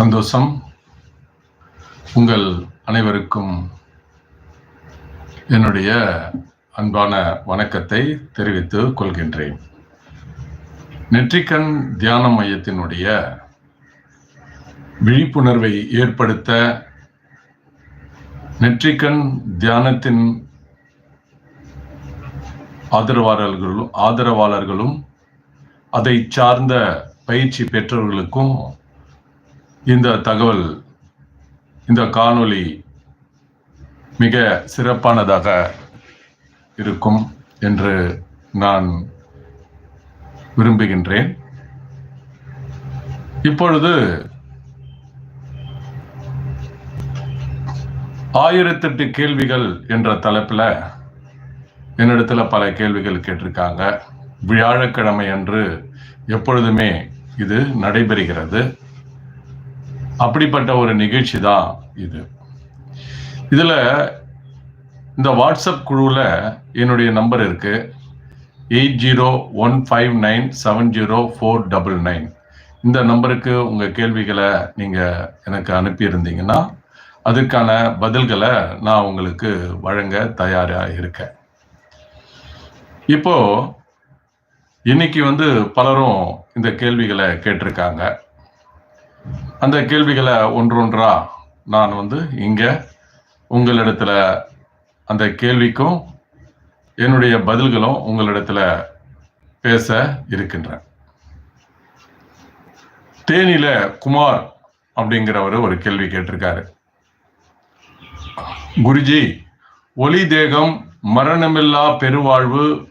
சந்தோஷம். உங்கள் அனைவருக்கும் என்னுடைய அன்பான வணக்கத்தை தெரிவித்துக் கொள்கின்றேன். நெற்றிக்கண் தியான மையத்தினுடைய விழிப்புணர்வை ஏற்படுத்த நெற்றிக்கண் தியானத்தின் ஆதரவாளர்களும் ஆதரவாளர்களும் அதை சார்ந்த பயிற்சி பெற்றவர்களுக்கும் இந்த தகவல் இந்த காணொளி மிக சிறப்பானதாக இருக்கும் என்று நான் விரும்புகின்றேன். இப்பொழுது ஆயிரத்தெட்டு கேள்விகள் என்ற தலைப்பில் என்னிடத்துல பல கேள்விகள் கேட்டிருக்காங்க. வியாழக்கிழமை அன்று எப்பொழுதுமே இது நடைபெறுகிறது. அப்படிப்பட்ட ஒரு நிகழ்ச்சி தான் இது. இதில் இந்த வாட்ஸ்அப் குழுவில் என்னுடைய நம்பர் இருக்கு. Eight zero one five nine seven zero four double nine. இந்த நம்பருக்கு உங்கள் கேள்விகளை நீங்கள் எனக்கு அனுப்பியிருந்தீங்கன்னா அதற்கான பதில்களை நான் உங்களுக்கு வழங்க தயாராக இருக்கேன். இப்போ இன்னைக்கு வந்து பலரும் இந்த கேள்விகளை கேட்டிருக்காங்க. அந்த கேள்விகளை ஒன்றொன்றா நான் வந்து இங்க உங்களிடத்துல அந்த கேள்விக்கும் என்னுடைய பதில்களும் உங்களிடத்துல பேச இருக்கின்றேன். தேனியில குமார் அப்படிங்கிறவர் ஒரு கேள்வி கேட்டிருக்காரு. குருஜி ஒளி தேகம் மரணமில்லா பெருவாழ்வு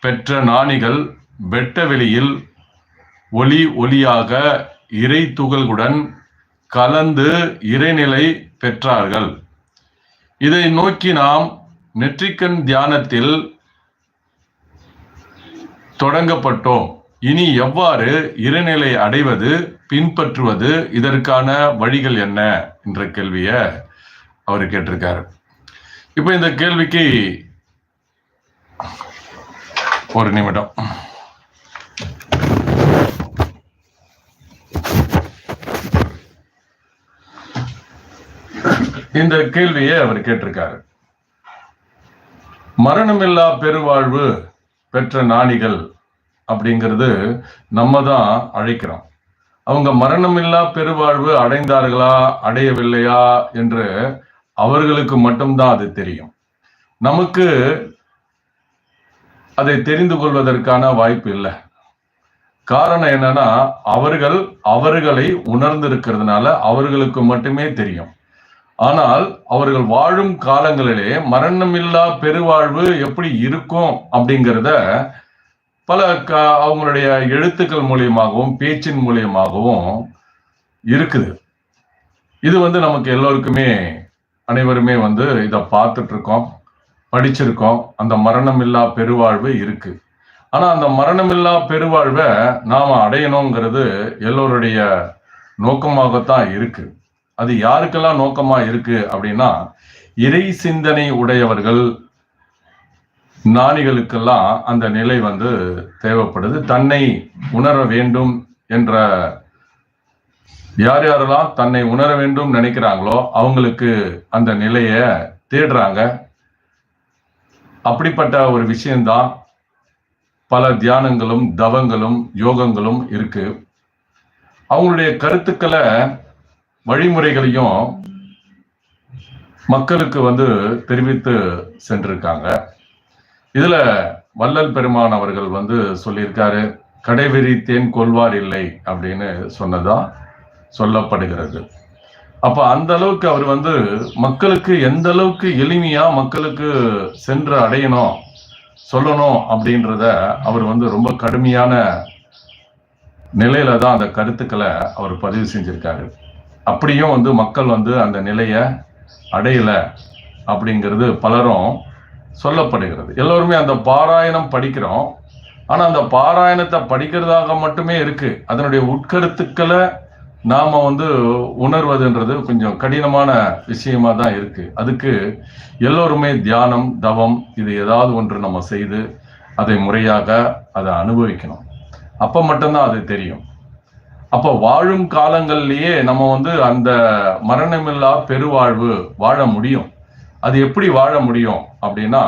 பெற்ற நாணிகள் வெட்ட வெளியில் ஒளி ஒளியாக இறை துகள்களுடன் கலந்து இறைநிலை பெற்றார்கள். இதை நோக்கி நாம் நெற்றிக்கண் தியானத்தில் தொடங்கப்பட்டோம். இனி எவ்வாறு இறைநிலை அடைவது பின்பற்றுவது இதற்கான வழிகள் என்ன என்ற கேள்விய அவர் கேட்டிருக்காரு. இப்போ இந்த கேள்விக்கு ஒரு நிமிடம். இந்த கேள்வியை அவர் கேட்டிருக்காரு. மரணமில்லா பெருவாழ்வு பெற்ற நாணிகள் அப்படிங்கிறது நம்ம தான் அழைக்கிறோம். அவங்க மரணமில்லா பெருவாழ்வு அடைந்தார்களா அடையவில்லையா என்று அவர்களுக்கு மட்டும்தான் அது தெரியும். நமக்கு அதை தெரிந்து கொள்வதற்கான வாய்ப்பு இல்லை. காரணம் என்னன்னா அவர்கள் அவர்களை உணர்ந்திருக்கிறதுனால அவர்களுக்கு மட்டுமே தெரியும். ஆனால் அவர்கள் வாழும் காலங்களிலே மரணமில்லா பெருவாழ்வு எப்படி இருக்கும் அப்படிங்கிறத பல க அவங்களுடைய எழுத்துக்கள் மூலியமாகவும் பேச்சின் மூலியமாகவும் இருக்குது. இது வந்து நமக்கு எல்லோருக்குமே அனைவருமே வந்து இதை பார்த்துட்டு இருக்கோம் படிச்சிருக்கோம். அந்த மரணமில்லா பெருவாழ்வு இருக்கு. ஆனா அந்த மரணமில்லா பெருவாழ்வை நாம அடையணுங்கிறது எல்லோருடைய நோக்கமாகத்தான் இருக்கு. அது யாருக்கெல்லாம் நோக்கமா இருக்கு அப்படின்னா இறை சிந்தனை உடையவர்கள் ஞானிகளுக்கெல்லாம் அந்த நிலை வந்து தேவைப்படுது. தன்னை உணர வேண்டும் என்ற யார் யாரெல்லாம் தன்னை உணர வேண்டும் நினைக்கிறாங்களோ அவங்களுக்கு அந்த நிலைய தேடுறாங்க. அப்படிப்பட்ட ஒரு விஷயம்தான் பல தியானங்களும் தவங்களும் யோகங்களும் இருக்கு. அவங்களுடைய கருத்துக்களை வழிமுறைகளையும் மக்களுக்கு வந்து தெரிவித்து சென்றிருக்காங்க. இதுல வள்ளல் பெருமான் அவர்கள் வந்து சொல்லியிருக்காரு கடைவெறி தேன் கொள்வார் இல்லை அப்படின்னு சொன்னதா சொல்லப்படுகிறது. அப்ப அந்த அளவுக்கு அவர் வந்து மக்களுக்கு எந்த அளவுக்கு எளிமையா மக்களுக்கு சென்று அடையணும் சொல்லணும் அப்படின்றத அவர் வந்து ரொம்ப கடுமையான நிலையில தான் அந்த கருத்துக்களை அவர் பதிவு செஞ்சிருக்காரு. அப்படியும் வந்து மக்கள் வந்து அந்த நிலையை அடையலை அப்படிங்கிறது பலரும் சொல்லப்படுகிறது. எல்லோருமே அந்த பாராயணம் படிக்கிறோம். ஆனால் அந்த பாராயணத்தை படிக்கிறதாக மட்டுமே இருக்கு. அதனுடைய உட்கருத்துக்களை நாம் வந்து உணர்வதுன்றது கொஞ்சம் கடினமான விஷயமா தான் இருக்கு. அதுக்கு எல்லோருமே தியானம் தவம் இது ஏதாவது ஒன்று நம்ம செய்து அதை முறையாக அதை அனுபவிக்கணும். அப்போ மட்டும்தான் அது தெரியும். அப்ப வாழும் காலங்கள்லயே நம்ம வந்து அந்த மரணமில்லா பெருவாழ்வு வாழ முடியும். அது எப்படி வாழ முடியும் அப்படின்னா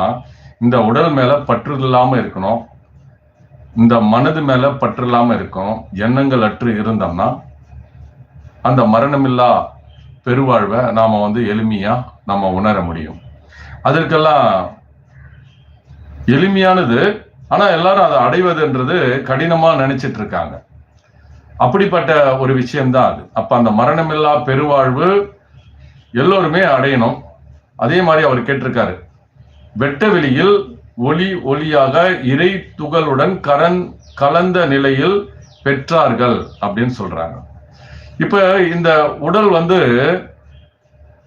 இந்த உடல் மேல பற்று இல்லாம இருக்கணும். இந்த மனது மேல பற்று இல்லாம இருக்கணும். எண்ணங்கள் அற்று இருந்தோம்னா அந்த மரணமில்லா பெருவாழ்வை நாம வந்து எளிமையா நம்ம உணர முடியும். அதற்கெல்லாம் எளிமையானது ஆனா எல்லாரும் அதை அடைவதுன்றது கடினமா நினைச்சிட்டு இருக்காங்க. அப்படிப்பட்ட ஒரு விஷயம்தான் அது. அப்ப அந்த மரணமில்லா பெருவாழ்வு எல்லோருமே அடையணும். அதே மாதிரி அவர் கேட்டிருக்காரு. வெட்ட வெளியில் ஒளி ஒளியாக இறை துகளுடன் கரண் கலந்த நிலையில் பெற்றார்கள் அப்படின்னு சொல்றாங்க. இப்ப இந்த உடல் வந்து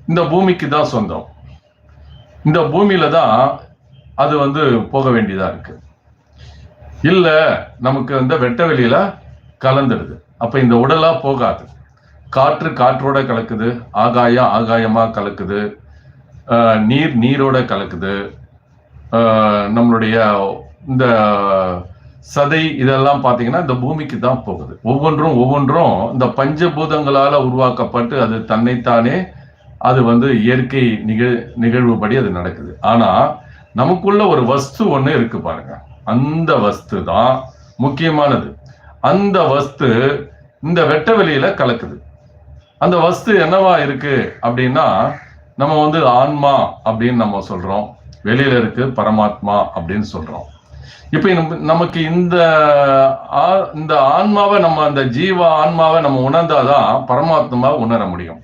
இந்த பூமிக்கு தான் சொந்தம். இந்த பூமியில தான் அது வந்து போக வேண்டியதா இருக்கு. இல்ல நமக்கு இந்த வெட்ட வெளியில கலந்துடுது. அப்போ இந்த உடலாக போகாது. காற்று காற்றோட கலக்குது ஆகாயம் ஆகாயமாக கலக்குது நீர் நீரோட கலக்குது நம்மளுடைய இந்த சதை இதெல்லாம் பார்த்தீங்கன்னா இந்த பூமிக்கு தான் போகுது. ஒவ்வொன்றும் ஒவ்வொன்றும் இந்த பஞ்சபூதங்களால் உருவாக்கப்பட்டு அது தன்னைத்தானே அது வந்து இயற்கை நிகழ் நிகழ்வுபடி அது நடக்குது. ஆனால் நமக்குள்ள ஒரு வஸ்து ஒன்று இருக்கு பாருங்க. அந்த வஸ்து தான் முக்கியமானது. அந்த வஸ்து இந்த வெட்ட வெளியில கலக்குது. அந்த வஸ்து என்னவா இருக்கு அப்படின்னா நம்ம வந்து ஆன்மா அப்படின்னு நம்ம சொல்றோம். வெளியில இருக்கு பரமாத்மா அப்படின்னு சொல்றோம். இப்ப நமக்கு இந்த ஆ- இந்த ஆன்மாவை நம்ம அந்த ஜீவ ஆன்மாவை நம்ம உணர்ந்தாதான் பரமாத்மாவை உணர முடியும்.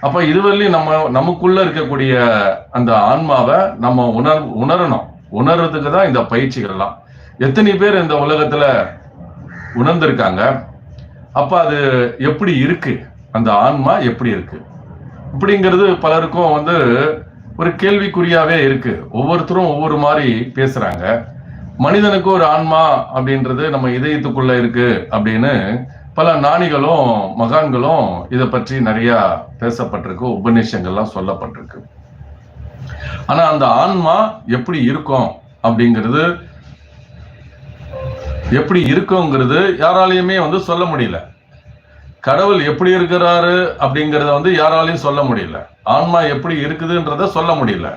அப்ப இதுவரையும் நம்ம நமக்குள்ள இருக்கக்கூடிய அந்த ஆன்மாவை நம்ம உணர் உணரணும். உணர்றதுக்கு தான் இந்த பயிற்சிகள்லாம். எத்தனை பேர் இந்த உலகத்துல உணர்ந்திருக்காங்க. அப்ப அது எப்படி இருக்கு? அந்த ஆன்மா எப்படி இருக்கு? இப்படிங்கிறது பலருக்கும் வந்து ஒரு கேள்விக்குறியாவே இருக்கு. ஒவ்வொருத்தரும் ஒவ்வொரு மாதிரி பேசுறாங்க. மனிதனுக்கு ஒரு ஆன்மா அப்படின்றது நம்ம இதயத்துக்குள்ள இருக்கு அப்படின்னு பல நாணிகளும் மகான்களும் இதை பற்றி நிறைய பேசப்பட்டிருக்கு. உபநிஷங்கள்லாம் சொல்லப்பட்டிருக்கு. ஆனா அந்த ஆன்மா எப்படி இருக்கும் அப்படிங்கிறது எப்படி இருக்குங்கிறது யாராலையுமே வந்து சொல்ல முடியல. கடவுள் எப்படி இருக்கிறாரு அப்படிங்கிறத வந்து யாராலையும் சொல்ல முடியல. ஆன்மா எப்படி இருக்குதுன்றத சொல்ல முடியல.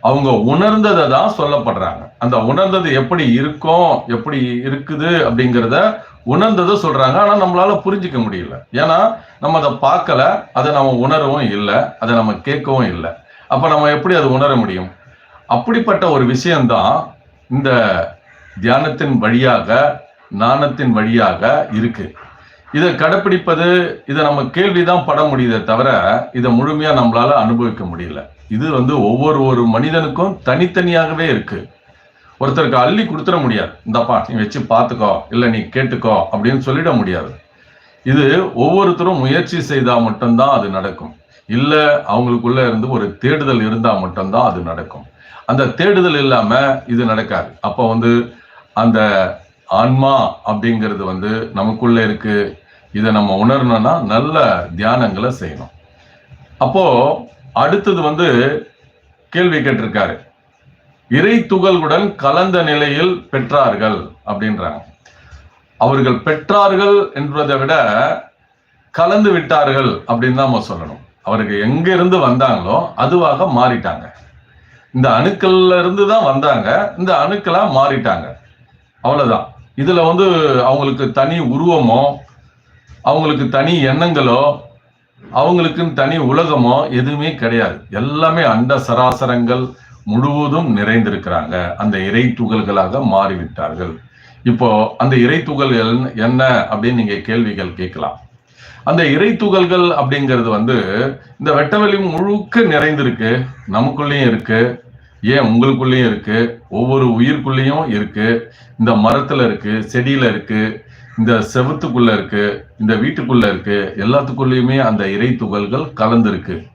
அவங்க உணர்ந்ததை தான் சொல்லப்படுறாங்க. அந்த உணர்ந்தது எப்படி இருக்கும் எப்படி இருக்குது அப்படிங்கிறத உணர்ந்ததை சொல்றாங்க. ஆனா நம்மளால புரிஞ்சுக்க முடியல. ஏன்னா நம்ம அதை பார்க்கல அதை நம்ம உணரவும் இல்லை அதை நம்ம கேட்கவும் இல்லை. அப்ப நம்ம எப்படி அதை உணர முடியும்? அப்படிப்பட்ட ஒரு விஷயம்தான் இந்த தியானத்தின் வழியாக நாணத்தின் வழியாக இருக்கு. இதை கடைப்பிடிப்பது இதை நம்ம கேள்விதான் பட முடியுதே தவிர இதை முழுமையா நம்மளால அனுபவிக்க முடியல. இது வந்து ஒவ்வொரு ஒரு மனிதனுக்கும் தனித்தனியாகவே இருக்கு. ஒருத்தருக்கு அள்ளி கொடுத்துட முடியாது. இந்தப்பா நீ வச்சு பார்த்துக்கோ இல்லை நீ கேட்டுக்கோ அப்படின்னு சொல்லிட முடியாது. இது ஒவ்வொருத்தரும் முயற்சி செய்தால் மட்டும்தான் அது நடக்கும். இல்லை அவங்களுக்குள்ள இருந்து ஒரு தேடுதல் இருந்தால் மட்டும்தான் அது நடக்கும். அந்த தேடுதல் இல்லாமல் இது நடக்காது. அப்போ வந்து அந்த ஆன்மா அப்படிங்கிறது வந்து நமக்குள்ள இருக்கு. இதை நம்ம உணரணும்னா நல்ல தியானங்களை செய்யணும். அப்போ அடுத்தது வந்து கேள்வி கேட்டிருக்காரு. இறை துகள்களுடன் கலந்த நிலையில் பெற்றார்கள் அப்படின்றாங்க. அவர்கள் பெற்றார்கள் என்பதை விட கலந்து விட்டார்கள் அப்படின்னு தான் நம்ம சொல்லணும். அவருக்கு எங்க இருந்து வந்தாங்களோ அதுவாக மாறிட்டாங்க. இந்த அணுக்கள்ல இருந்து தான் வந்தாங்க. இந்த அணுக்களா மாறிட்டாங்க. அவ்வளோதான் இதில் வந்து அவங்களுக்கு தனி உருவமோ அவங்களுக்கு தனி எண்ணங்களோ அவங்களுக்குன்னு தனி உலகமோ எதுவுமே கிடையாது. எல்லாமே அண்ட சராசரங்கள் முழுவதும் நிறைந்திருக்கிறாங்க. அந்த இறை துகள்களாக மாறிவிட்டார்கள். இப்போ அந்த இறை துகள்கள் என்ன அப்படின்னு நீங்க கேள்விகள் கேட்கலாம். அந்த இறை துகள்கள் அப்படிங்கிறது வந்து இந்த வெட்டவெளி முழுக்க நிறைந்திருக்கு. நமக்குள்ளேயும் இருக்கு. ஏன் உங்களுக்குள்ளேயும் இருக்கு? ஒவ்வொரு உயிர்க்குள்ளேயும் இருக்கு. இந்த மரத்துல இருக்கு செடியில இருக்கு இந்த செவத்துக்குள்ள இருக்கு இந்த வீட்டுக்குள்ள இருக்கு எல்லாத்துக்குள்ளேயுமே அந்த இறை துகள்கள் கலந்துருக்கு.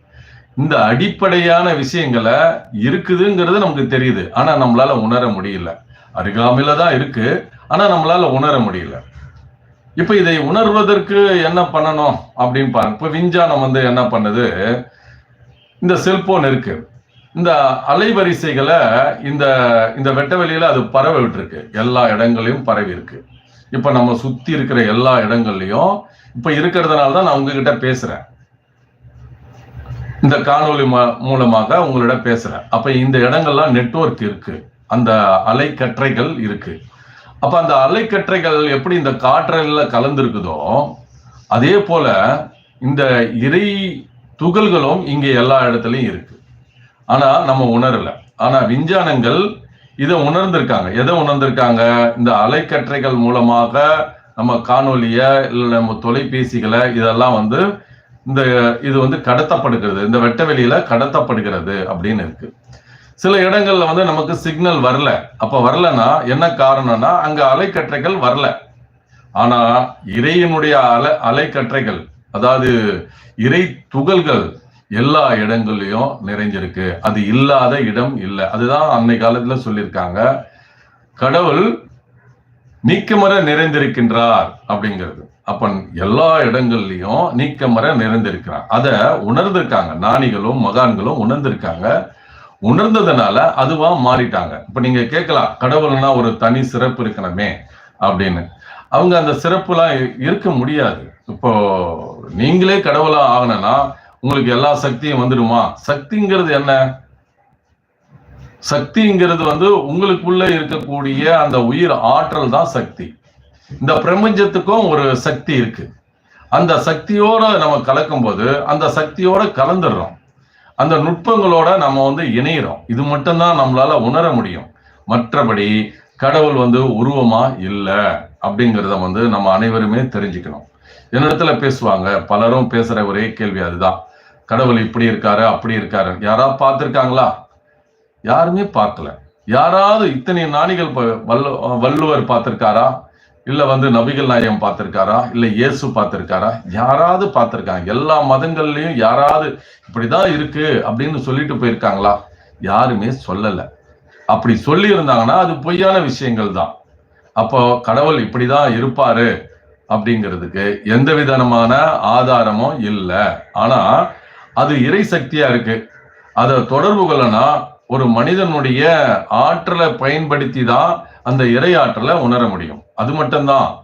இந்த அடிப்படையான விஷயங்களை இருக்குதுங்கிறது நமக்கு தெரியுது. ஆனா நம்மளால உணர முடியல. அருகாமையில தான் இருக்கு. ஆனா நம்மளால உணர முடியல. இப்ப இதை உணர்வதற்கு என்ன பண்ணணும்? அப்படின்னு பாருங்க. இப்ப விஞ்ஞானம் வந்து என்ன பண்ணுது? இந்த செல்போன் இருக்கு. இந்த அலைவரிசைகளை இந்த இந்த வெட்ட வெளியில அது பரவ விட்டுருக்கு. எல்லா இடங்களையும் பரவி இருக்கு. இப்போ நம்ம சுற்றி இருக்கிற எல்லா இடங்கள்லையும் இப்போ இருக்கிறதுனால தான் நான் உங்ககிட்ட பேசுகிறேன் இந்த காணொலி மூலமாக உங்களிட பேசுகிறேன் அப்போ இந்த இடங்கள்லாம் நெட்வொர்க் இருக்கு. அந்த அலைக்கற்றைகள் இருக்கு. அப்போ அந்த அலைக்கற்றைகள் எப்படி இந்த காற்றல்ல கலந்துருக்குதோ அதே போல இந்த இறை துகள்களும் இங்கே எல்லா இடத்துலையும் இருக்கு. ஆனா நம்ம உணரல. ஆனா விஞ்ஞானங்கள் இதை உணர்ந்திருக்காங்க. எதை உணர்ந்திருக்காங்க? இந்த அலைக்கற்றைகள் மூலமாக நம்ம காணொலிய இல்லை நம்ம தொலைபேசிகளை இதெல்லாம் வந்து இந்த இது வந்து கடத்தப்படுகிறது. இந்த வெட்ட வெளியில கடத்தப்படுகிறது அப்படின்னு இருக்கு. சில இடங்கள்ல வந்து நமக்கு சிக்னல் வரல. அப்ப வரலன்னா என்ன காரணம்னா அங்க அலைக்கற்றைகள் வரல. ஆனா இறையினுடைய அலை அலைக்கற்றைகள் அதாவது இறை துகள்கள் எல்லா இடங்கள்லையும் நிறைஞ்சிருக்கு. அது இல்லாத இடம் இல்லை. அதுதான் அன்னை காலத்துல சொல்லியிருக்காங்க. கடவுள் நீக்கமர நிறைந்திருக்கின்றார் அப்படிங்கிறது. அப்ப எல்லா இடங்கள்லயும் நீக்கமர நிறைந்திருக்கிறார். அத உணர்ந்திருக்காங்க. நாணிகளும் மகான்களும் உணர்ந்திருக்காங்க. உணர்ந்ததுனால அதுவா மாறிட்டாங்க. இப்ப நீங்க கேட்கலாம் கடவுள்னா ஒரு தனி சிறப்பு இருக்கணுமே அப்படின்னு. அவங்க அந்த சிறப்புலாம் இருக்க முடியாது. இப்போ நீங்களே கடவுளா ஆகணும்னா உங்களுக்கு எல்லா சக்தியும் வந்துடுமா? சக்திங்கிறது என்ன? சக்திங்கிறது வந்து உங்களுக்குள்ள இருக்கக்கூடிய அந்த உயிர் ஆற்றல் தான் சக்தி. இந்த பிரபஞ்சத்துக்கும் ஒரு சக்தி இருக்கு. அந்த சக்தியோட நம்ம கலக்கும்போது அந்த சக்தியோட கலந்துடுறோம். அந்த நுட்பங்களோட நம்ம வந்து இணையிறோம். இது மட்டும்தான் நம்மளால உணர முடியும். மற்றபடி கடவுள் வந்து உருவமா இல்லை அப்படிங்கிறத வந்து நம்ம அனைவருமே தெரிஞ்சுக்கணும். என்னிடத்துல பேசுவாங்க. பலரும் பேசுற ஒரே கேள்வி அதுதான். கடவுள் இப்படி இருக்காரு அப்படி இருக்காரு. யாராவது பார்த்திருக்காங்களா? யாருமே பார்க்கல. யாராவது இத்தனை நாணிகள் ப- வல்லு வள்ளுவர் பார்த்திருக்காரா? இல்லை வந்து நபிகள் நாயகம் பார்த்திருக்காரா? இல்லை இயேசு பார்த்திருக்காரா? யாராவது பார்த்திருக்காங்க. எல்லா மதங்கள்லையும் யாராவது இப்படிதான் இருக்கு அப்படின்னு சொல்லிட்டு போயிருக்காங்களா? யாருமே சொல்லலை. அப்படி சொல்லி இருந்தாங்கன்னா அது பொய்யான விஷயங்கள் தான். அப்போ கடவுள் இப்படிதான் இருப்பாரு அப்படிங்கிறதுக்கு எந்த விதமான ஆதாரமும் இல்லை. ஆனா அது இறை சக்தியா இருக்கு. அதை தொடர்பு கொள்ளனா ஒரு மனிதனுடைய ஆற்றலை பயன்படுத்தி தான் அந்த இறை ஆற்றலை உணர முடியும். அது மட்டும்தான்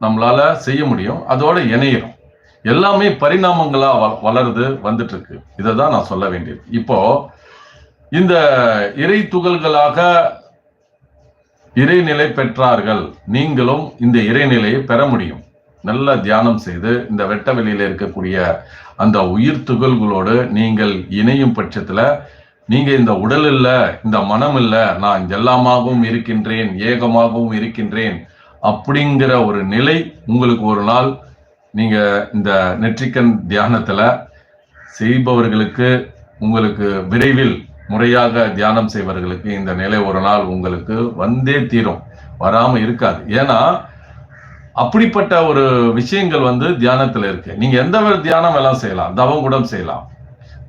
நம்மளால செய்ய முடியும். அதோட இணையிறோம். எல்லாமே பரிணாமங்களா வ- வளருது வந்துட்டு இருக்கு இதை தான் நான் சொல்ல வேண்டியது. இப்போ இந்த இறை துகள்களாக இறைநிலை பெற்றார்கள். நீங்களும் இந்த இறைநிலையை பெற முடியும். நல்ல தியானம் செய்து இந்த வெட்ட வெளியில இருக்கக்கூடிய அந்த உயிர் துகள்களோடு நீங்கள் இணையும் பட்சத்தில் நீங்கள் இந்த உடல் இல்லை இந்த மனம் இல்லை நான் எல்லாமாகவும் இருக்கின்றேன் ஏகமாகவும் இருக்கின்றேன் அப்படிங்கிற ஒரு நிலை உங்களுக்கு ஒரு நாள் நீங்கள் இந்த நெற்றிக்கண் தியானத்தில் செய்பவர்களுக்கு உங்களுக்கு விரைவில் முறையாக தியானம் செய்வர்களுக்கு இந்த நிலை ஒரு நாள் உங்களுக்கு வந்தே தீரும். வராமல் இருக்காது. ஏன்னா அப்படிப்பட்ட ஒரு விஷயங்கள் வந்து தியானத்துல இருக்கு. நீங்க எந்த தியானம் எல்லாம் செய்யலாம். தவம் கூட செய்யலாம்.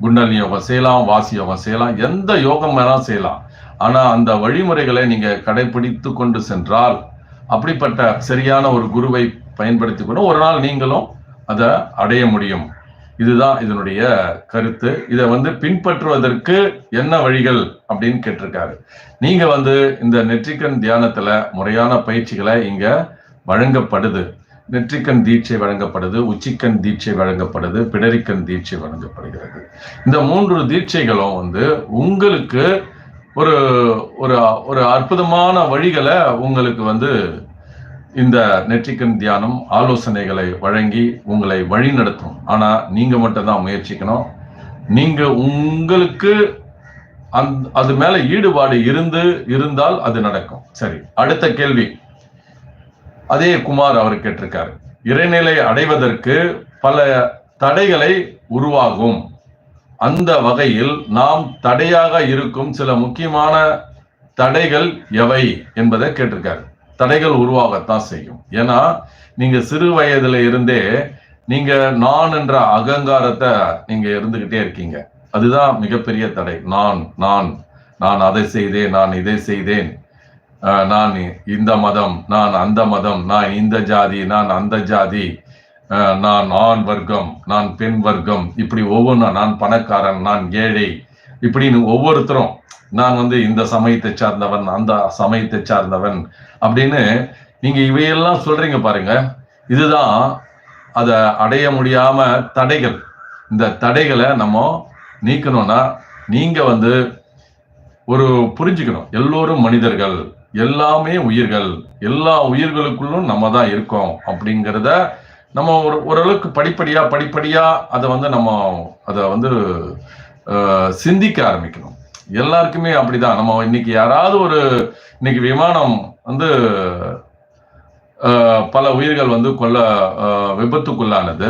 குண்டலினி யோகம் செய்யலாம் வாசி யோகம் செய்யலாம் எந்த யோகம் வேணாலும் செய்யலாம். ஆனா அந்த வழிமுறைகளை நீங்க கடைபிடித்து கொண்டு சென்றால் அப்படிப்பட்ட சரியான ஒரு குருவை பயன்படுத்தி கொண்டு ஒரு நாள் நீங்களும் அதை அடைய முடியும். இதுதான் இதனுடைய கருத்து. இதை வந்து பின்பற்றுவதற்கு என்ன வழிகள் அப்படின்னு கேட்டிருக்காரு. நீங்க வந்து இந்த நெற்றிக்கண் தியானத்துல முறையான பயிற்சிகளை இங்க வழங்கப்படுது. நெற்றிக்கண் தீட்சை வழங்கப்படுது உச்சிக்கண் தீட்சை வழங்கப்படுது பிடரிக்கண் தீட்சை வழங்கப்படுகிறது. இந்த மூன்று தீட்சைகளும் வந்து உங்களுக்கு ஒரு ஒரு ஒரு அற்புதமான வழிகளை உங்களுக்கு வந்து இந்த நெற்றிக்கண் தியானம் ஆலோசனைகளை வழங்கி உங்களை வழி நடத்தும் ஆனால் நீங்கள் மட்டும் தான் முயற்சிக்கணும். நீங்கள் உங்களுக்கு அந் அது மேலே ஈடுபாடு இருந்து இருந்தால் அது நடக்கும். சரி அடுத்த கேள்வி. அதே குமார் அவர் கேட்டிருக்காரு. இறைநிலை அடைவதற்கு பல தடைகளை உருவாகும். அந்த வகையில் நாம் தடையாக இருக்கும் சில முக்கியமான தடைகள் எவை என்பதை கேட்டிருக்காரு. தடைகள் உருவாகத்தான் செய்யும். ஏன்னா நீங்க சிறு வயதுல இருந்தே நீங்க நான் என்ற அகங்காரத்தை நீங்க இருந்துகிட்டே இருக்கீங்க. அதுதான் மிகப்பெரிய தடை. நான் நான் நான் அதை செய்தேன் நான் இதை செய்தேன். நான் இந்த மதம் நான் அந்த மதம் நான் இந்த ஜாதி நான் அந்த ஜாதி. நான் ஆண் வர்க்கம் நான் பெண் வர்க்கம். இப்படி ஒவ்வொன்றா நான் பணக்காரன் நான் ஏழை. இப்படின்னு ஒவ்வொருத்தரும் நான் வந்து இந்த சமயத்தை சார்ந்தவன் அந்த சமயத்தை சார்ந்தவன் அப்படின்னு நீங்க இவையெல்லாம் சொல்றீங்க பாருங்க. இதுதான் அதை அடைய முடியாம தடைகள். இந்த தடைகளை நம்ம நீக்கணும்னா நீங்க வந்து ஒரு புரிஞ்சுக்கணும். எல்லோரும் மனிதர்கள். எல்லாமே உயிர்கள். எல்லா உயிர்களுக்குள்ளும் நம்ம தான் இருக்கோம் அப்படிங்கிறத நம்ம ஒரு ஓரளவுக்கு படிப்படியா படிப்படியா அதை வந்து நம்ம அதை வந்து சிந்திக்க ஆரம்பிக்கணும். எல்லாருக்குமே அப்படிதான். நம்ம இன்னைக்கு யாராவது ஒரு இன்னைக்கு விமானம் வந்து பல உயிர்கள் வந்து கொல்ல விபத்துக்குள்ளானது.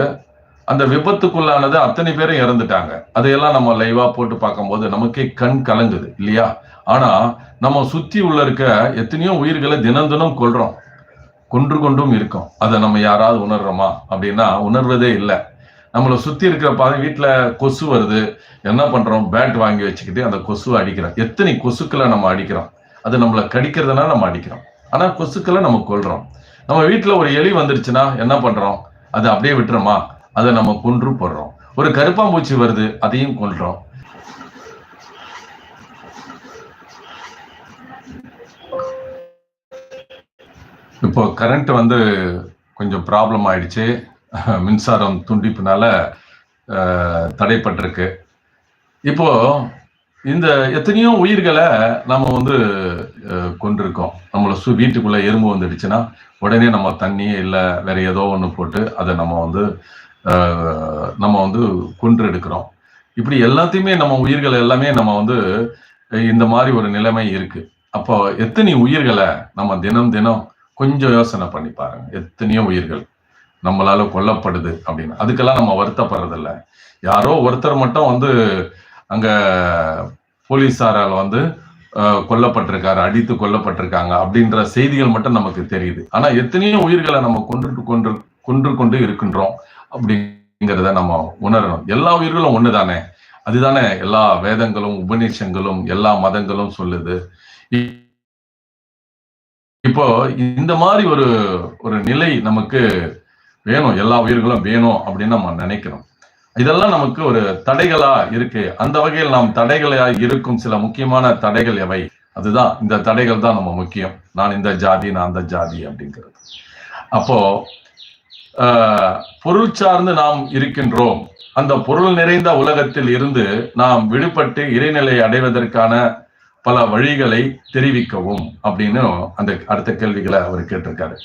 அந்த விபத்துக்குள்ளானது அத்தனை பேரும் இறந்துட்டாங்க. அதையெல்லாம் நம்ம லைவா போட்டு பார்க்கும்போது நமக்கே கண் கலங்குது இல்லையா? ஆனா நம்ம சுத்தி உள்ள இருக்க எத்தனையோ உயிர்களை தினம் தினம் கொள்கிறோம் கொன்று கொண்டும் இருக்கோம். அதை நம்ம யாராவது உணர்றோமா? அப்படின்னா உணர்வதே இல்லை. நம்மளை சுற்றி இருக்கிற பாதி வீட்டில் கொசு வருது. என்ன பண்ணுறோம் பேட் வாங்கி வச்சுக்கிட்டு அந்த கொசுவை அடிக்கிறோம். எத்தனை கொசுக்களை நம்ம அடிக்கிறோம்? அது நம்மளை கடிக்கிறதுனால நம்ம அடிக்கிறோம். ஆனால் கொசுக்களை நம்ம கொல்றோம். நம்ம வீட்டில் ஒரு எலி வந்துருச்சுன்னா என்ன பண்ணுறோம் அதை அப்படியே விட்டுறோமா? அதை நம்ம கொன்று போடுறோம். ஒரு கருப்பாம்பூச்சி வருது அதையும் கொல்றோம். இப்போ கரண்ட் வந்து கொஞ்சம் ப்ராப்ளம் ஆயிடுச்சு. மின்சாரம் துண்டிப்புனால தடைப்பட்டிருக்கு. இப்போ இந்த எத்தனையோ உயிர்களை நம்ம வந்து கொண்டிருக்கோம். நம்மளை சு வீட்டுக்குள்ள எறும்பு வந்துடுச்சுன்னா உடனே நம்ம தண்ணி இல்லை வேற ஏதோ ஒன்று போட்டு அதை நம்ம வந்து நம்ம வந்து கொன்று எடுக்கிறோம். இப்படி எல்லாத்தையுமே நம்ம உயிர்கள் எல்லாமே நம்ம வந்து இந்த மாதிரி ஒரு நிலைமை இருக்கு. அப்போ எத்தனை உயிர்களை நம்ம தினம் தினம் கொஞ்சம் யோசனை பண்ணி பாருங்க. எத்தனையோ உயிர்கள் நம்மளால கொல்லப்படுது அப்படின்னு. அதுக்கெல்லாம் நம்ம வருத்தப்படுறதில்ல. யாரோ ஒருத்தர் மட்டும் வந்து அங்க போலீஸாரால் வந்து கொல்லப்பட்டிருக்காரு அடித்து கொல்லப்பட்டிருக்காங்க அப்படின்ற செய்திகள் மட்டும் நமக்கு தெரியுது. ஆனா எத்தனையோ உயிர்களை நம்ம கொன்று கொன்று கொன்று கொண்டு இருக்கின்றோம் அப்படிங்கிறத நம்ம உணரணும். எல்லா உயிர்களும் ஒண்ணுதானே? அதுதானே எல்லா வேதங்களும் உபநிஷங்களும் எல்லா மதங்களும் சொல்லுது. இ- இப்போ இந்த மாதிரி ஒரு ஒரு நிலை நமக்கு வேணும். எல்லா உயிர்களும் வேணும் அப்படின்னு நம்ம நினைக்கிறோம். இதெல்லாம் நமக்கு ஒரு தடைகளா இருக்கு. அந்த வகையில் நாம் தடைகளா இருக்கும் சில முக்கியமான தடைகள் எவை? அதுதான். இந்த தடைகள் தான் நம்ம முக்கியம். நான் இந்த ஜாதி நான் அந்த ஜாதி அப்படிங்கிறது. அப்போ பொருள் சார்ந்து நாம் இருக்கின்றோம். அந்த பொருள் நிறைந்த உலகத்தில் இருந்து நாம் விடுபட்டு இறைநிலை அடைவதற்கான பல வழிகளை தெரிவிக்கவும் அப்படின்னு அந்த அடுத்த கேள்விகளை அவர் கேட்டிருக்காரு.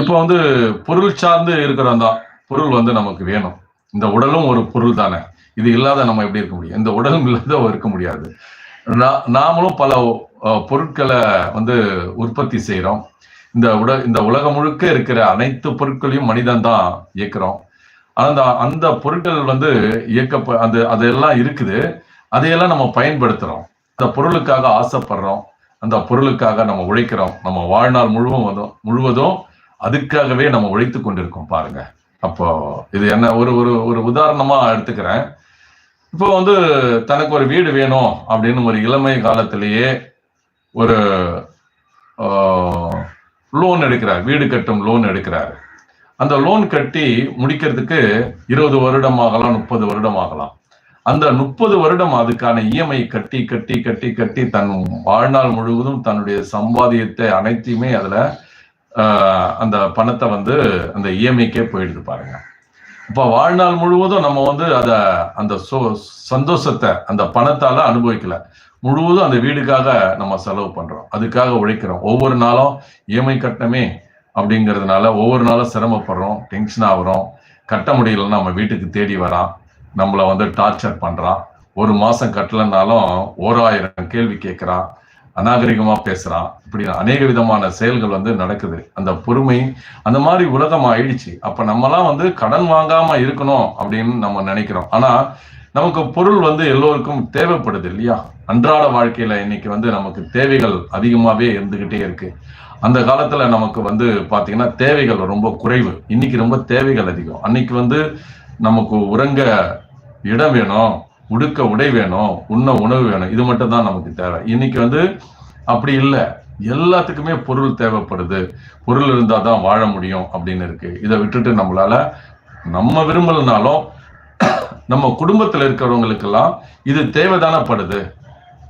இப்போ வந்து பொருள் சார்ந்து இருக்கிறோம் தான் பொருள் வந்து நமக்கு வேணும். இந்த உடலும் ஒரு பொருள் தானே. இது இல்லாத நம்ம எப்படி இருக்க முடியும்? இந்த உடலும் இல்லாத இருக்க முடியாது. நாமளும் பல பொருட்களை வந்து உற்பத்தி செய்கிறோம் இந்த உட இந்த உலகம் முழுக்க இருக்கிற அனைத்து பொருட்களையும் மனிதன் தான் இயக்குறோம். அந்த அந்த பொருட்கள் வந்து இயக்க அந்த அதெல்லாம் இருக்குது. அதையெல்லாம் நம்ம பயன்படுத்துகிறோம் அந்த பொருளுக்காக ஆசைப்படுறோம் அந்த பொருளுக்காக நம்ம உழைக்கிறோம் நம்ம வாழ்நாள் முழுவதும் முழுவதும் அதுக்காகவே நம்ம உழைத்து கொண்டிருக்கோம் பாருங்க. அப்போ இது என்ன ஒரு ஒரு ஒரு உதாரணமா எடுத்துக்கிறேன். இப்போ வந்து தனக்கு ஒரு வீடு வேணும் அப்படின்னு ஒரு இளமை காலத்திலேயே ஒரு லோன் எடுக்கிறார் வீடு கட்டும் லோன் எடுக்கிறார். அந்த லோன் கட்டி முடிக்கிறதுக்கு இருபது வருடம் ஆகலாம் முப்பது வருடம் ஆகலாம். அந்த முப்பது வருடம் அதுக்கான இஎம்ஐ கட்டி கட்டி கட்டி கட்டி தன் வாழ்நாள் முழுவதும் தன்னுடைய சம்பாதியத்தை அனைத்தையுமே அதுல அந்த பணத்தை வந்து அந்த இஎம்ஐக்கே போயிடுது பாருங்க. இப்போ வாழ்நாள் முழுவதும் நம்ம வந்து அதை அந்த சோ சந்தோஷத்தை அந்த பணத்தால அனுபவிக்கல. முழுவதும் அந்த வீடுக்காக நம்ம செலவு பண்றோம். அதுக்காக உழைக்கிறோம். ஒவ்வொரு நாளும் இஎம்ஐ கட்டணமே அப்படிங்கிறதுனால ஒவ்வொரு நாளும் சிரமப்படுறோம் டென்ஷன் ஆகுறோம். கட்ட முடியலன்னா நம்ம வீட்டுக்கு தேடி வரான். நம்மளை வந்து டார்ச்சர் பண்ணுறான் ஒரு மாதம் கட்டலைன்னாலும் ஓராயிரம் கேள்வி கேட்குறான் அநாகரிகமாக பேசுகிறான் இப்படி அநேக விதமான செயல்கள் வந்து நடக்குது. அந்த பொறுமை அந்த மாதிரி உலகம் ஆயிடுச்சு. அப்போ நம்மலாம் வந்து கடன் வாங்காமல் இருக்கணும் அப்படின்னு நம்ம நினைக்கிறோம். ஆனால் நமக்கு பொருள் வந்து எல்லோருக்கும் தேவைப்படுது இல்லையா? அன்றாட வாழ்க்கையில இன்னைக்கு வந்து நமக்கு தேவைகள் அதிகமாகவே இருந்துகிட்டே இருக்கு. அந்த காலத்துல நமக்கு வந்து பாத்தீங்கன்னா தேவைகள் ரொம்ப குறைவு. இன்னைக்கு ரொம்ப தேவைகள் அதிகம். அன்னைக்கு வந்து நமக்கு உறங்க இடம் வேணும் உடுக்க உடை வேணும் உண்ண உணவு வேணும். இது மட்டும் தான் நமக்கு தேவை. இன்னைக்கு வந்து அப்படி இல்லை. எல்லாத்துக்குமே பொருள் தேவைப்படுது. பொருள் இருந்தால் தான் வாழ முடியும் அப்படின்னு இருக்கு. இதை விட்டுட்டு நம்மளால நம்ம விரும்பலனாலும் நம்ம குடும்பத்தில் இருக்கிறவங்களுக்கெல்லாம் இது தேவைதானப்படுது.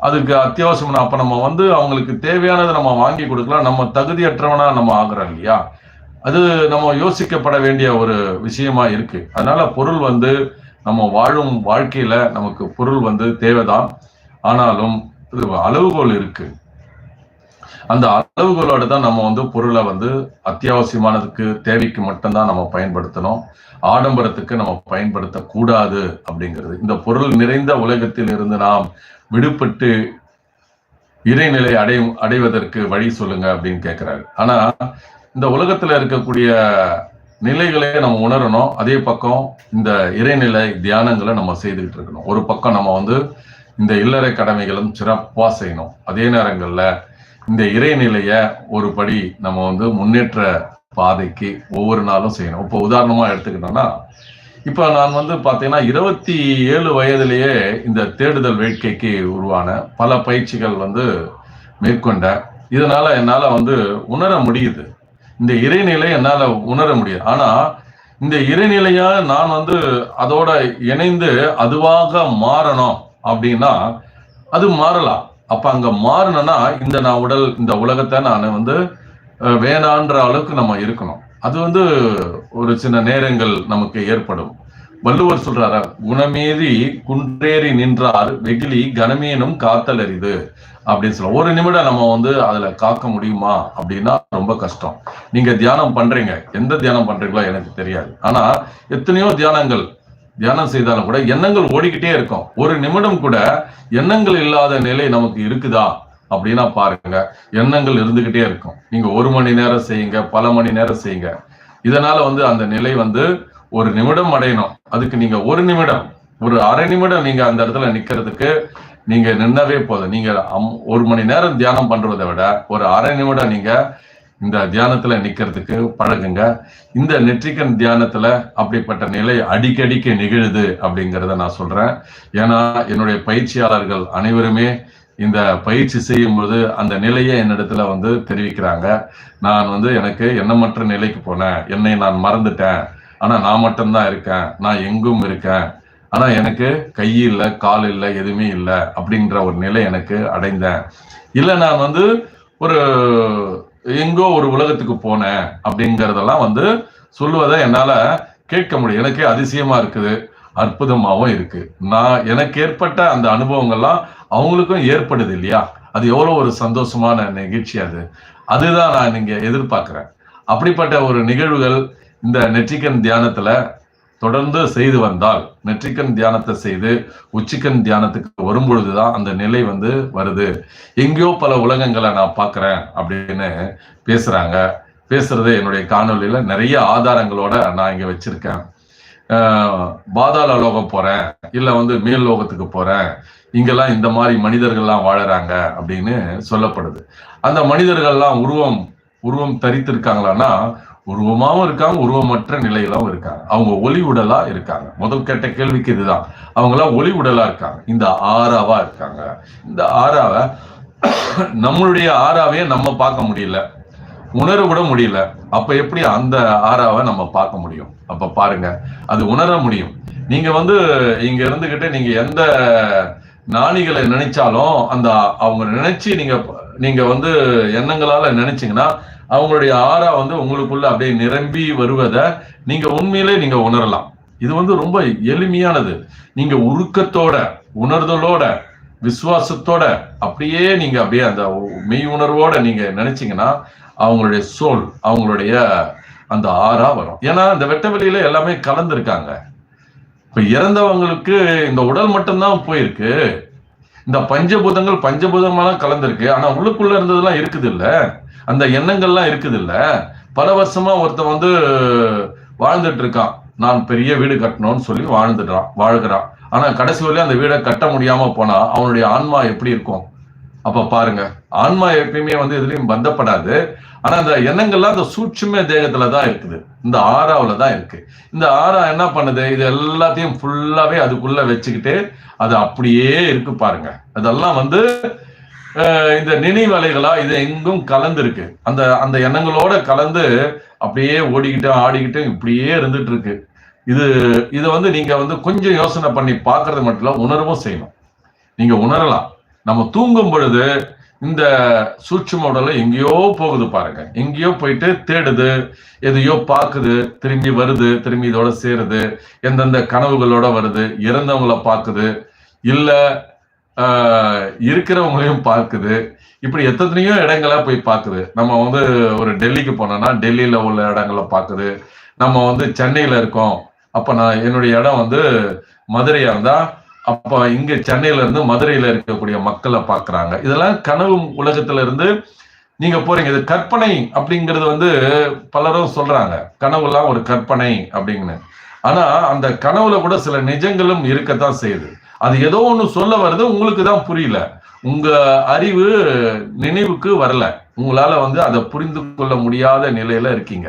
அதுக்கு அத்தியாவசியம் அப்போ நம்ம வந்து அவங்களுக்கு தேவையானதை நம்ம வாங்கி கொடுக்கலாம். நம்ம தகுதியற்றவனா நம்ம ஆகுறோம் இல்லையா? அது நம்ம யோசிக்கப்பட வேண்டிய ஒரு விஷயமா இருக்கு. அதனால பொருள் வந்து நம்ம வாழும் வாழ்க்கையில நமக்கு பொருள் வந்து தேவைதான். ஆனாலும் அளவுகோல் இருக்கு. அந்த அளவுகளோட தான் நம்ம வந்து பொருளை வந்து அத்தியாவசியமானதுக்கு தேவைக்கு மட்டும்தான் நம்ம பயன்படுத்தணும். ஆடம்பரத்துக்கு நம்ம பயன்படுத்தக்கூடாது அப்படிங்கிறது. இந்த பொருள் நிறைந்த உலகத்தில் இருந்து நாம் விடுபட்டு இறைநிலை அடை அடைவதற்கு வழி சொல்லுங்க அப்படின்னு கேட்கிறாரு ஆனா இந்த உலகத்துல இருக்கக்கூடிய நிலைகளை நம்ம உணரணும். அதே பக்கம் இந்த இறைநிலை தியானங்களை நம்ம செய்துக்கிட்டு இருக்கணும். ஒரு பக்கம் நம்ம வந்து இந்த இல்லறை கடமைகளும் சிறப்பாக செய்யணும். அதே நேரங்களில் இந்த இறைநிலையை ஒரு படி நம்ம வந்து முன்னேற்ற பாதைக்கு ஒவ்வொரு நாளும் செய்யணும். இப்போ உதாரணமாக எடுத்துக்கிட்டோம்னா இப்போ நான் வந்து பார்த்தீங்கன்னா இருபத்தி ஏழு வயதிலேயே இந்த தேடுதல் வேட்கைக்கு உருவான பல பயிற்சிகள் வந்து மேற்கொண்ட இதனால என்னால் வந்து உணர முடியுது. இந்த இறைநிலை என்னால உணர முடியுது. ஆனா இந்த இறைநிலையா நான் வந்து அதோட இணைந்து அதுவாக மாறணும் அப்படின்னா அது மாறலாம். அப்ப அங்க மாறணும்னா இந்த நான் உடல் இந்த உலகத்தை நான் வந்து வேணான்ற அளவுக்கு நம்ம இருக்கணும். அது வந்து ஒரு சின்ன நேரங்கள் நமக்கு ஏற்படும். வள்ளுவர் சொல்றாரா குணமேறி குன்றேறி நின்றார் வெகுளி கனமேனும் காத்தல் அறிது அப்படின்னு சொல்ல ஒரு நிமிடம் நம்ம வந்து அதுல காக்க முடியுமா அப்படின்னா ரொம்ப கஷ்டம். நீங்க தியானம் பண்றீங்க. எந்த தியானம் பண்றீங்களோ எனக்கு தெரியாது. ஆனா எத்தனையோ தியானங்கள் தியானம் செய்தாலும் கூட எண்ணங்கள் ஓடிக்கிட்டே இருக்கும். ஒரு நிமிடம் கூட எண்ணங்கள் இல்லாத நிலை நமக்கு இருக்குதா அப்படின்னா பாருங்க. எண்ணங்கள் இருந்துகிட்டே இருக்கும். நீங்க ஒரு மணி நேரம் செய்யுங்க பல மணி நேரம் செய்யுங்க. இதனால வந்து அந்த நிலை வந்து ஒரு நிமிடம் அடையணும். அதுக்கு நீங்க ஒரு நிமிடம் ஒரு அரை நிமிடம் நீங்க அந்த இடத்துல நிக்கிறதுக்கு நீங்க நின்னவே போதும். நீங்க அம்- ஒரு மணி நேரம் தியானம் பண்றதை விட ஒரு அரை நிமிடம் நீங்க இந்த தியானத்துல நிக்கிறதுக்கு பழகுங்க. இந்த நெற்றிக்கன் தியானத்துல அப்படிப்பட்ட நிலை அடிக்கடிக்கு நிகழுது அப்படிங்கிறத நான் சொல்றேன். ஏன்னா என்னுடைய பயிற்சியாளர்கள் அனைவருமே இந்த பயிற்சி செய்யும்போது அந்த நிலையை என்னிடத்துல வந்து தெரிவிக்கிறாங்க. நான் வந்து எனக்கு எண்ணமற்ற நிலைக்கு போனேன். என்னை நான் மறந்துட்டேன். ஆனா நான் மட்டும்தான் இருக்கேன். நான் எங்கும் இருக்கேன். ஆனா எனக்கு கை இல்லை கால் இல்லை எதுவுமே இல்லை அப்படின்ற ஒரு நிலை எனக்கு அடைந்தேன். இல்லை நான் வந்து ஒரு எங்கோ ஒரு உலகத்துக்கு போனேன் அப்படிங்கிறதெல்லாம் வந்து சொல்லுவதை என்னால கேட்க முடியும். எனக்கே அதிசயமா இருக்குது அற்புதமாகவும் இருக்கு. நான் எனக்கு ஏற்பட்ட அந்த அனுபவங்கள்லாம் அவங்களுக்கும் ஏற்படுது இல்லையா? அது எவ்வளோ ஒரு சந்தோஷமான நிகழ்ச்சி அது. அதுதான் நான் இங்க எதிர்பார்க்கிறேன். அப்படிப்பட்ட ஒரு நிகழ்வுகள் இந்த நெற்றிக்கன் தியானத்துல தொடர்ந்து செய்து வந்தால் நெற்றிக்கண் தியானத்தை செய்து உச்சிக்கண் தியானத்துக்கு வரும்பொழுதுதான் அந்த நிலை வந்து வருது. எங்கேயோ பல உலகங்களை நான் பார்க்குறேன் அப்படின்னு பேசுறாங்க. பேசுறது என்னுடைய காணொளியில நிறைய ஆதாரங்களோட நான் இங்க வச்சிருக்கேன். ஆஹ் பாதாள லோகம் போறேன் இல்ல வந்து மேல் லோகத்துக்கு போறேன் இங்கெல்லாம் இந்த மாதிரி மனிதர்கள்லாம் வாழறாங்க அப்படின்னு சொல்லப்படுது. அந்த மனிதர்கள்லாம் உருவம் உருவம் தரித்திருக்காங்களான்னா உருவமாவும் இருக்காங்க உருவமற்ற நிலையிலாவும் இருக்காங்க. அவங்க ஒளி உடலா இருக்காங்க. முதல் கேட்ட கேள்விக்கு இதுதான். அவங்க எல்லாம் ஒளி உடலா இருக்காங்க. இந்த ஆறாவா இருக்காங்க. இந்த ஆறாவை நம்மளுடைய ஆறாவையே நம்ம பார்க்க முடியல. உணர கூட முடியல. அப்ப எப்படி அந்த ஆறாவை நம்ம பார்க்க முடியும்? அப்ப பாருங்க. அது உணர முடியும். நீங்க வந்து இங்க இருந்துகிட்டு நீங்க எந்த நாணிகளை நினைச்சாலும் அந்த அவங்க நினைச்சு நீங்க நீங்க வந்து எண்ணங்களால நினைச்சீங்கன்னா அவங்களுடைய ஆறா வந்து உங்களுக்குள்ள அப்படியே நிரம்பி வருவதை நீங்க உண்மையிலே நீங்க உணரலாம். இது வந்து ரொம்ப எளிமையானது. நீங்க உருக்கத்தோட உணர்தலோட விசுவாசத்தோட அப்படியே நீங்க அப்படியே அந்த மெய் உணர்வோட நீங்க நினைச்சீங்கன்னா அவங்களுடைய சோல் அவங்களுடைய அந்த ஆறா வரும். ஏன்னா இந்த வெட்ட வெளியில எல்லாமே கலந்துருக்காங்க. இப்ப இறந்தவங்களுக்கு இந்த உடல் மட்டும்தான் போயிருக்கு. இந்த பஞ்சபூதங்கள் பஞ்சபூதமெல்லாம் கலந்துருக்கு. ஆனா உள்ளுக்குள்ள இருந்ததெல்லாம் இருக்குது இல்லை அந்த எண்ணங்கள்லாம் இருக்குது இல்ல பல வருஷமா ஒருத்தன் வந்து வாழ்ந்துட்டு இருக்கான். நான் பெரிய வீடு கட்டணும்னு சொல்லி வாழ்ந்துடுறான் வாழ்கிறான். ஆனா கடைசி வரையும் அந்த வீடை கட்ட முடியாம போனா அவனுடைய ஆன்மா எப்படி இருக்கும்? அப்ப பாருங்க. ஆன்மா எப்பயுமே வந்து எதுலயும் பந்தப்படாது. ஆனா அந்த எண்ணங்கள்லாம் அந்த சூட்சும தேகத்துல தான் இருக்குது. இந்த ஆறாவுல தான் இருக்கு. இந்த ஆறா என்ன பண்ணுது? இது எல்லாத்தையும் ஃபுல்லாவே அதுக்குள்ள வச்சுக்கிட்டு அது அப்படியே இருக்கு பாருங்க. அதெல்லாம் வந்து இந்த நினைவலைகளா இது எங்கும் கலந்து இருக்கு அந்த அந்த எண்ணங்களோட கலந்து அப்படியே ஓடிக்கிட்டு ஆடிக்கிட்டு இப்படியே இருந்துட்டு இருக்கு இது இதை வந்து நீங்க வந்து கொஞ்சம் யோசனை பண்ணி பார்க்கறது மட்டும் இல்ல உணரவும் செய்யணும். நீங்க உணரலாம். நம்ம தூங்கும் பொழுது இந்த சூட்சம உடலை எங்கேயோ போகுது பாருங்க. எங்கேயோ போயிட்டு தேடுது எதையோ பார்க்குது திரும்பி வருது திரும்பி இதோட சேருது எந்தெந்த கனவுகளோட வருது இறந்தவங்கள பார்க்குது இல்லை இருக்கிறவங்களையும் பார்க்குது. இப்படி எத்தனையோ இடங்களை போய் பார்க்குது. நம்ம வந்து ஒரு டெல்லிக்கு போனோம்னா டெல்லியில உள்ள இடங்களை பார்க்குது. நம்ம வந்து சென்னையில இருக்கோம். அப்ப நான் என்னுடைய இடம் வந்து மதுரையாக இருந்தா அப்ப இங்க சென்னையில இருந்து மதுரையில இருக்கக்கூடிய மக்களை பார்க்குறாங்க. இதெல்லாம் கனவு உலகத்துல இருந்து நீங்க போறீங்க. இது கற்பனை அப்படிங்கிறது வந்து பலரும் சொல்றாங்க. கனவுலாம் ஒரு கற்பனை அப்படின்னு. ஆனா அந்த கனவுல கூட சில நிஜங்களும் இருக்கத்தான் செய்யுது. அது ஏதோ ஒன்று சொல்ல வருது உங்களுக்கு தான் புரியல. உங்க அறிவு நினைவுக்கு வரல. உங்களால வந்து அதை புரிந்து கொள்ள முடியாத நிலையில இருக்கீங்க.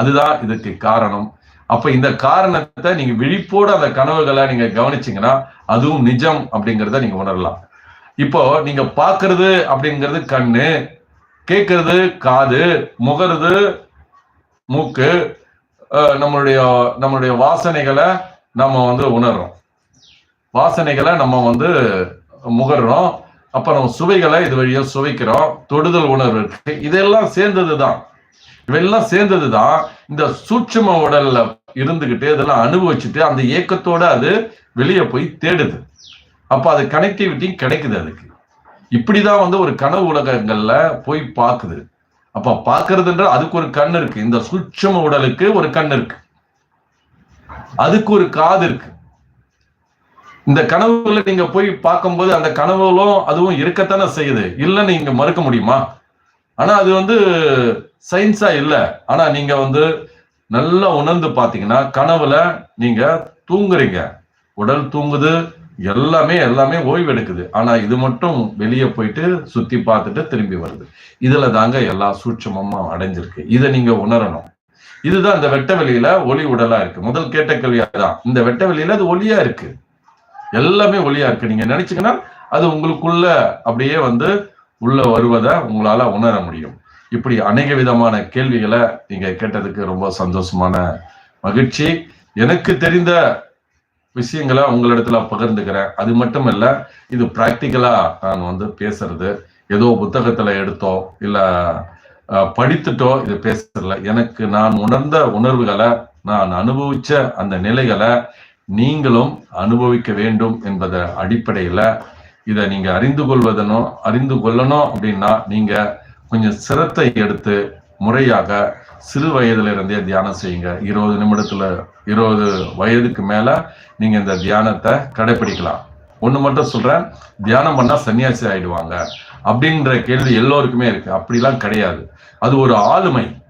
அதுதான் இதுக்கு காரணம். அப்ப இந்த காரணத்தை நீங்க விழிப்போட அந்த கனவுகளை நீங்க கவனிச்சீங்கன்னா அதுவும் நிஜம் அப்படிங்கிறத நீங்க உணரலாம். இப்போ நீங்க பாக்குறது அப்படிங்கிறது கண்ணு கேட்கறது காது முகருது மூக்கு நம்மளுடைய நம்மளுடைய வாசனைகளை நம்ம வந்து உணர்றோம். வாசனைகளை நம்ம வந்து முகர்றோம். அப்புறம் சுவைகளை இது வழியா சுவைக்கிறோம். தொடுதல் உணர்வு இருக்கு. இதெல்லாம் சேர்ந்தது தான் இவெல்லாம் சேர்ந்தது தான் இந்த சூட்சும உடல்ல இருந்துகிட்டு இதெல்லாம் அனுபவிச்சுட்டு அந்த இயக்கத்தோட அது வெளியே போய் தேடுது. அப்ப அது கனெக்டிவிட்டி கிடைக்குது அதுக்கு. இப்படிதான் வந்து ஒரு கனவு உலகங்கள்ல போய் பார்க்குது அப்ப பார்க்கறதுன்ற அதுக்கு ஒரு கண் இருக்கு. இந்த சூட்சம உடலுக்கு ஒரு கண் இருக்கு. அதுக்கு ஒரு காது இருக்கு. இந்த கனவுகளை நீங்க போய் பார்க்கும்போது அந்த கனவுகளும் அதுவும் இருக்கத்தானே செய்யுது. இல்லைன்னு நீங்க மறுக்க முடியுமா? ஆனா அது வந்து சயின்ஸா இல்லை. ஆனா நீங்க வந்து நல்லா உணர்ந்து பார்த்தீங்கன்னா கனவுல நீங்க தூங்குறீங்க. உடல் தூங்குது எல்லாமே எல்லாமே ஓய்வு எடுக்குது ஆனா இது மட்டும் வெளியே போயிட்டு சுத்தி பார்த்துட்டு திரும்பி வருது. இதுல தாங்க எல்லா சூட்சமும் அடைஞ்சிருக்கு. இதை நீங்க உணரணும். இதுதான் இந்த வெட்ட வெளியில ஒளி உடலா இருக்கு. முதல் கேட்ட கேள்வியா தான் இந்த வெட்ட வெளியில அது ஒளியா இருக்கு. எல்லாமே ஒளியா இருக்கு. நீங்க நினைச்சீங்கன்னா அது உங்களுக்குள்ள அப்படியே வந்து உள்ள வருவதை உங்களால உணர முடியும். இப்படி அநேக விதமான கேள்விகளை நீங்க கேட்டதுக்கு ரொம்ப சந்தோஷமான மகிழ்ச்சி. எனக்கு தெரிந்த விஷயங்களை உங்களிடத்துல பகிர்ந்துக்கிறேன். அது மட்டும் இல்ல இது பிராக்டிக்கலா நான் வந்து பேசுறது. ஏதோ புத்தகத்துல எடுத்தோ இல்ல படித்துட்டோ இது பேசுறதில்ல எனக்கு நான் உணர்ந்த உணர்வுகளை நான் அனுபவிச்ச அந்த நிலைகளை நீங்களும் அனுபவிக்க வேண்டும் என்பத அடிப்படையில இதை நீங்க அறிந்து கொள்வதனும் அறிந்து கொள்ளணும் அப்படின்னா நீங்க கொஞ்சம் சிரத்தை எடுத்து முறையாக சிறு வயதுல இருந்தே தியானம் செய்யுங்க. இருபது நிமிடத்துல இருபது வயதுக்கு மேல நீங்க இந்த தியானத்தை கடைபிடிக்கலாம் ஒன்று மட்டும் சொல்றேன் தியானம் பண்ணா சன்னியாசி ஆயிடுவாங்க. அப்படின்ற கேள்வி எல்லோருக்குமே இருக்கு. அப்படிலாம் கிடையாது. அது ஒரு ஆளுமை.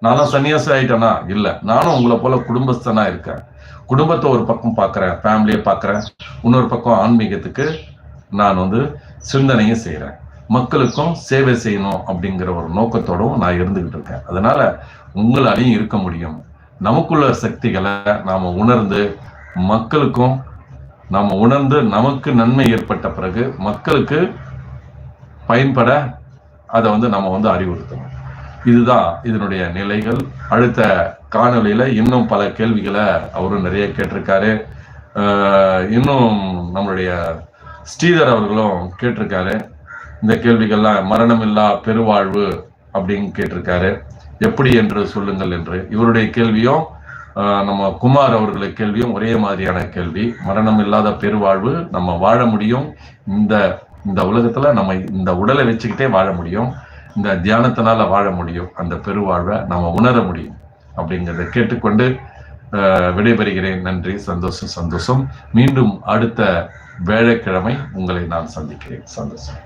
நானும் சன்னியாசி ஆயிட்டேனா? இல்ல. நானும் உங்களை போல குடும்பஸ்தனா இருக்கேன். குடும்பத்தை ஒரு பக்கம் பார்க்குறேன் ஃபேமிலியை பார்க்குறேன். இன்னொரு பக்கம் ஆன்மீகத்துக்கு நான் வந்து சிந்தனையும் செய்கிறேன் மக்களுக்கும் சேவை செய்யணும் அப்படிங்கிற ஒரு நோக்கத்தோடும் நான் இருந்துகிட்டு இருக்கேன். அதனால உங்களாலையும் இருக்க முடியும். நமக்குள்ள சக்திகளை நாம உணர்ந்து மக்களுக்கும் நாம உணர்ந்து நமக்கு நன்மை ஏற்பட்ட பிறகு மக்களுக்கு பயன்பட அதை வந்து நம்ம வந்து அறிவுறுத்தணும். இதுதான் இதனுடைய நிலைகள். அடுத்த காணொலியில இன்னும் பல கேள்விகளை அவரும் நிறைய கேட்டிருக்காரு. இன்னும் நம்மளுடைய ஸ்ரீதர் அவர்களும் கேட்டிருக்காரு. இந்த கேள்விகள்லாம் மரணமில்லா பெருவாழ்வு அப்படின்னு கேட்டிருக்காரு. எப்படி என்று சொல்லுங்கள் என்று. இவருடைய கேள்வியும் நம்ம குமார் அவர்களுடைய கேள்வியும் ஒரே மாதிரியான கேள்வி. மரணம் இல்லாத பெருவாழ்வு நம்ம வாழ முடியும். இந்த இந்த உலகத்துல நம்ம இந்த உடலை வச்சுக்கிட்டே வாழ முடியும். இந்த தியானத்தினால வாழ முடியும். அந்த பெருவாழ்வை நம்ம உணர முடியும். அப்படிங்கிறத கேட்டுக்கொண்டு விடைபெறுகிறேன். நன்றி. சந்தோஷம் சந்தோஷம். மீண்டும் அடுத்த வேலைக்கிழமை உங்களை நான் சந்திக்கிறேன். சந்தோஷம்.